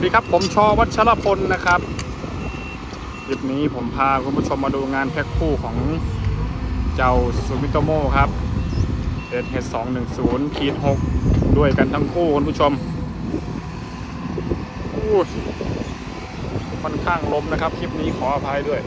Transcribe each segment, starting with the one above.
วัสดีครับ ผมชอวัชรพลนะครับคลิปนี้ผมพาคุณผู้ชมมาดูงานแพ็คคู่ของเจ้าซูมิโตโมครับ SH 2 1 0ขีด6ด้วยกันทั้งคู่คุณผู้ชมอู้ค่อนข้างล้มนะครับ คลิปนี้ขออภัยด้วย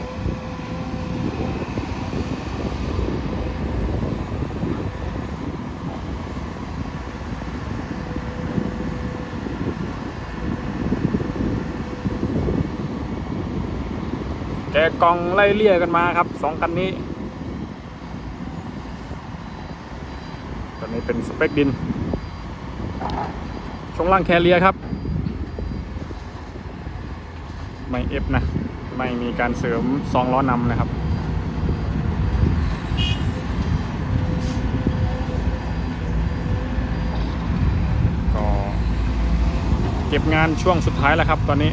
กกล่องไล่เลี่ยกันมาครับสองคันนี้ตอนนี้เป็นสเปคดิน ช่วงล่างแคเรียครับ ไม่เอฟนะ ไม่มีการเสริมซองล้อนำนะครับก็เก็บงานช่วงสุดท้ายแล้วครับตอนนี้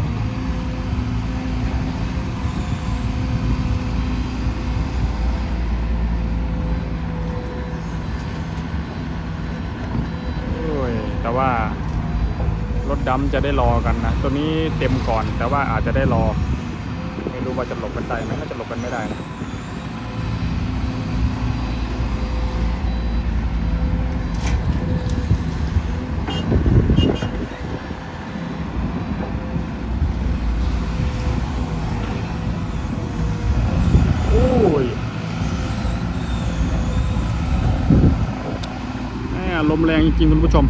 โอ้ย แต่ว่ารถดำจะได้รอกันนะ ตัวนี้เต็มก่อน แต่ว่าอาจจะได้รอ ไม่รู้ว่าจะหลบกันได้ไหมน่าจะหลบกันไม่ได้นะโอ้ยแหมลมแรงจริงๆคุณผู้ชม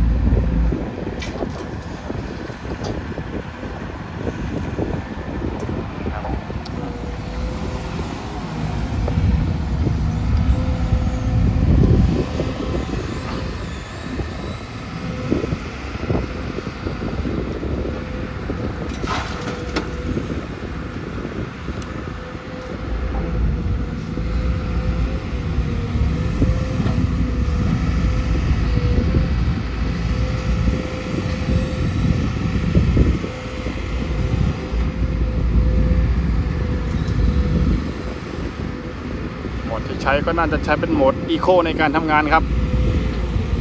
ใช้ก็น่าจะใช้เป็นโหมดอีโคในการทำงานครับ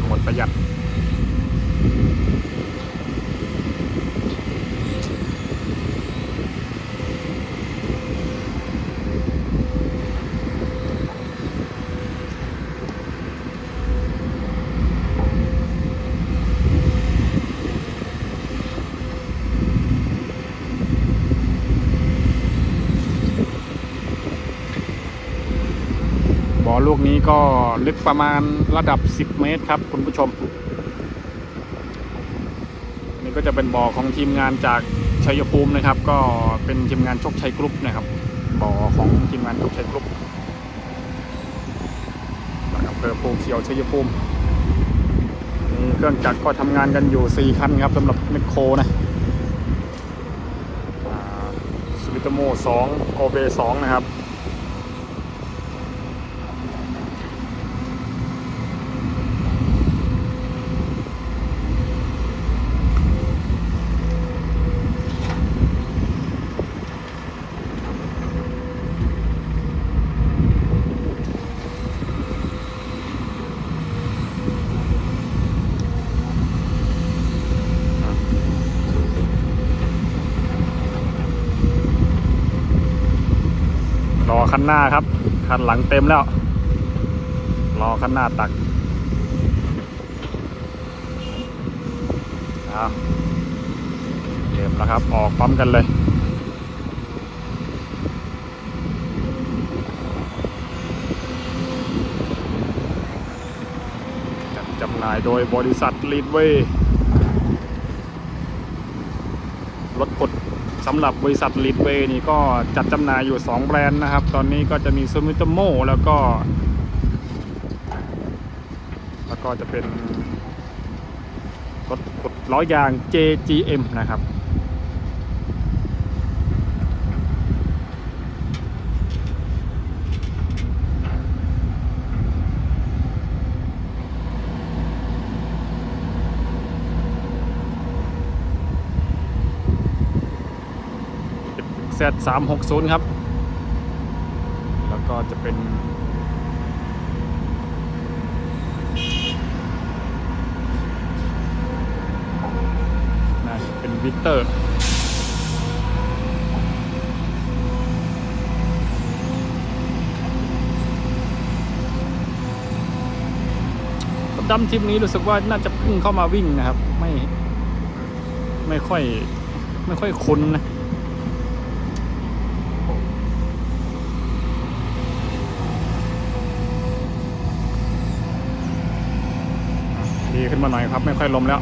โหมดประหยัด ลูกนี้ก็ลึกประมาณระดับ 10 เมตรครับ คุณผู้ชม นี่ก็จะเป็นบ่อของทีมงานจากชัยภูมินะครับ ก็เป็นทีมงานโชคชัยกรุ๊ปนะครับ บ่อของทีมงานโชคชัยกรุ๊ปอำเภอภูเขียวชัยภูมินี่เครื่องจักรก็ทำงานกันอยู่ 4 คันครับสำหรับแมคโครนะสวิตโม2โกเบ2นะครับ นหน้าครับ คันหลังเต็มแล้ว รอคันหน้าตักเอาเต็มแล้วครับ ออกพร้อมกันเลยจัดจำหน่ายโดยบริษัทลีดเวย์รถกดำหรับบริษัทลิดเวย์นี่ก็จัดจำหน่ายอยู่ 2 แบรนด์นะครับ ตอนนี้ก็จะมีซูมิโตโมแล้วก็ แล้วก็จะเป็นรถกดล้อยาง JGM นะครับ Z360 ครับ แล้วก็จะเป็น น่าจะเป็นวิเตอร์จำทริปนี้รู้สึกว่าน่าจะเพิ่งเข้ามาวิ่งนะครับ ไม่ ไม่ค่อย ไม่ค่อยคุ้นนะ ดีขึ้นมาหน่อยครับ ไม่ค่อยลมแล้ว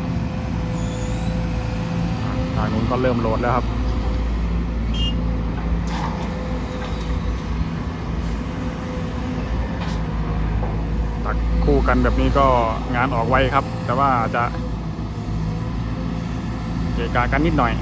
ทางนู้นก็เริ่มโหลดแล้วครับตักคู่กันแบบนี้ก็งานออกไวครับ แต่ว่าอาจจะเกะกะกันนิดหน่อย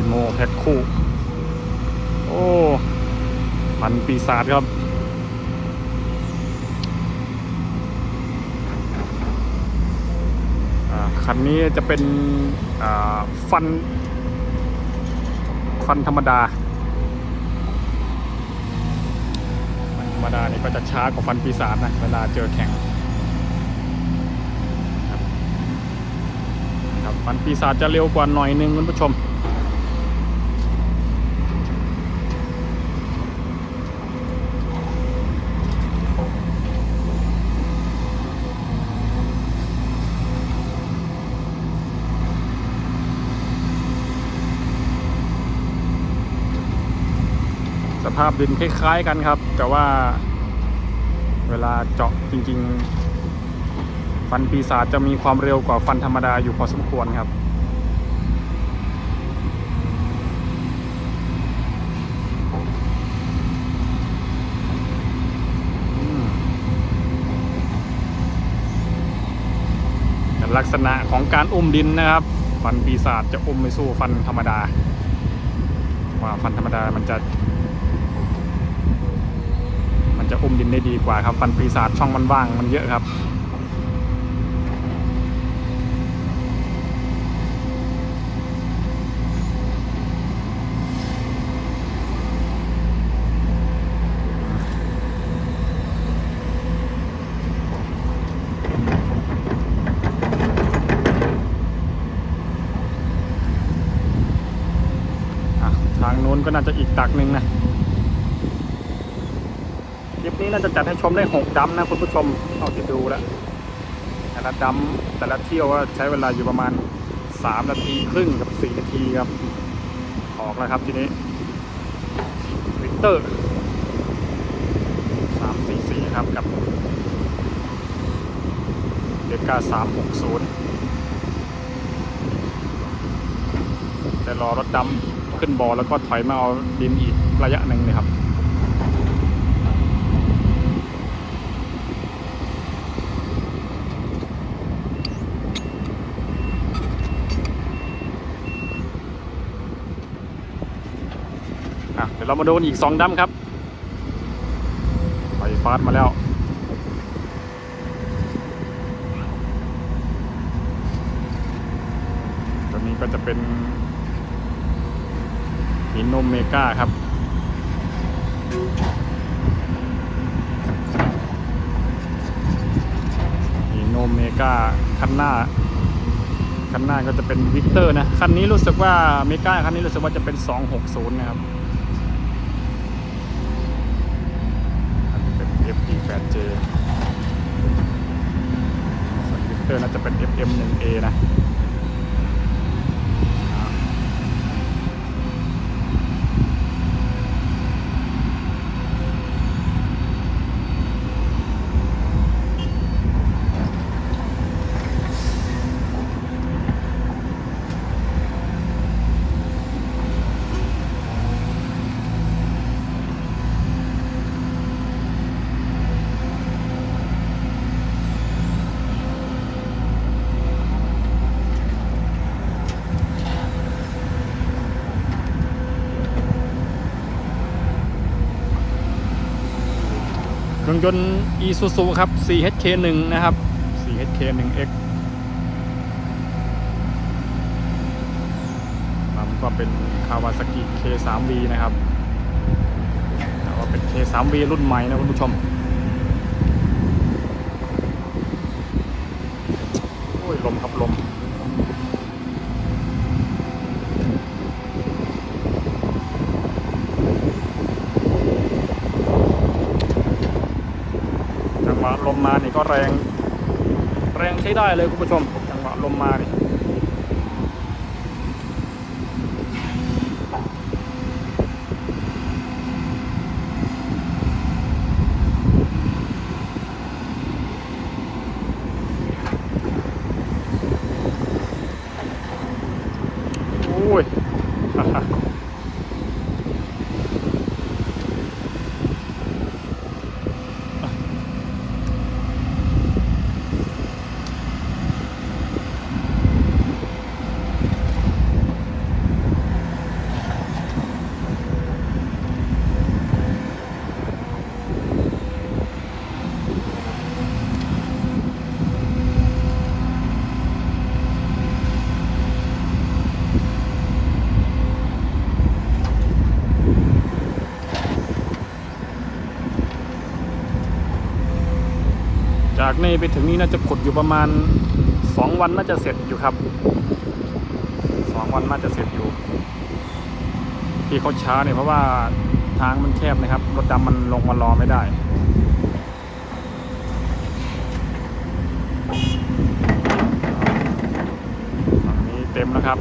ดิโมแพ็คคู่ โอ้ พันปีศาจครับ คันนี้จะเป็นฟัน ฟันธรรมดา ฟันธรรมดานี่ก็จะช้ากว่าฟันปีศาจนะ เวลาเจอแข่งครับฟันปีศาจจะเร็วกว่าหน่อยนึงคุณผู้ชม ภาพดินคล้ายๆกันครับ แต่ว่าเวลาเจาะจริง ๆ ฟันปีศาจจะมีความเร็วกว่าฟันธรรมดาอยู่พอสมควรครับแต่ลักษณะของการอุ้มดินนะครับ ฟันปีศาจจะอุ้มไม่สู้ฟันธรรมดา ว่าฟันธรรมดามันจะ จะอุ้มดินได้ดีกว่าครับ ฟันปีศาจช่องมันว่างมันเยอะครับทางนู้นก็น่าจะอีกตักหนึ่งนะ ลิปนี้น่าจะจัดให้ชมได้หกดัมนะคุณผู้ชมเอาที่ดูแล้วแต่ละดัมแต่ละเที่ยวก็ใช้เวลาอยู่ประมาณสามนาทีครึ่งกับสี่นาทีครับออกแล้วครับทีนี้วิกเตอร์สามสี่สี่ครับกับเดกาสามหกศูนย์แต่รอรถดำขึ้นบอแล้วก็ถอยมาเอาดินอีกระยะหนึ่งเลยครับ เรามาดูกันอีกสองดัมครับไฟฟาสมาแล้ว ตัวนี้ก็จะเป็นหินโนเมกาครับหินโนเมกาคันหน้าคันหน้าก็จะเป็นวิกเตอร์นะ คันนี้รู้สึกว่าเมกาคันนี้รู้สึกว่าจะเป็น 260 นะครับ era. ยนต์ Isuzu ครับ 4HK1 นะครับ 4HK1X ลำก็เป็น Kawasaki K3V นะครับแต่ว่าเป็น K3V รุ่นใหม่นะคุณผู้ชมโอ้ยลมครับลม จังหวะ ลมมานี่ก็แรง แรงใช้ได้เลยคุณผู้ชมจังหวะลมมานี่โอ้ย จากนี่ไปถึงนี่น่าจะขุดอยู่ประมาณสองวันน่าจะเสร็จอยู่ครับสองวันน่าจะเสร็จอยู่ ที่เขาช้าเนี่ยเพราะว่าทางมันแคบนะครับ รถดำมันลงมารอไม่ได้ฝั่งนี้เต็มแล้วครับ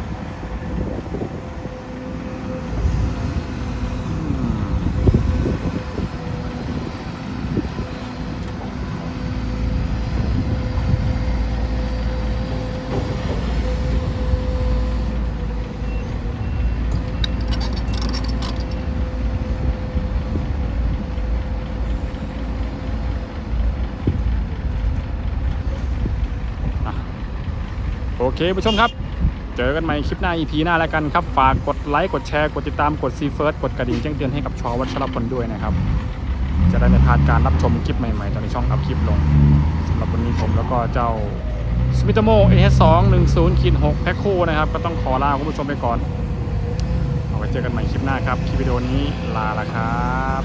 เคผู้ชมครับ เจอกันใหม่คลิปหน้า EP หน้าแล้วกันครับ ฝากกดไลค์กดแชร์กดติดตามกดซีเฟิร์สกดกระดิ่งแจ้งเตือนให้กับชอวัชรพลด้วยนะครับ จะได้ไม่พลาดการรับชมคลิปใหม่ๆตอนในช่องอัพคลิปลงสำหรับวันนี้ผมแล้วก็เจ้าสมิ t โม AS2 10ขีด6แพ็คคู่นะครับก็ต้องขอลาคุณผู้ชมไปก่อนเอาไว้เจอกันใหม่คลิปหน้าครับ คลิปวิดีโอนี้ลาละครับ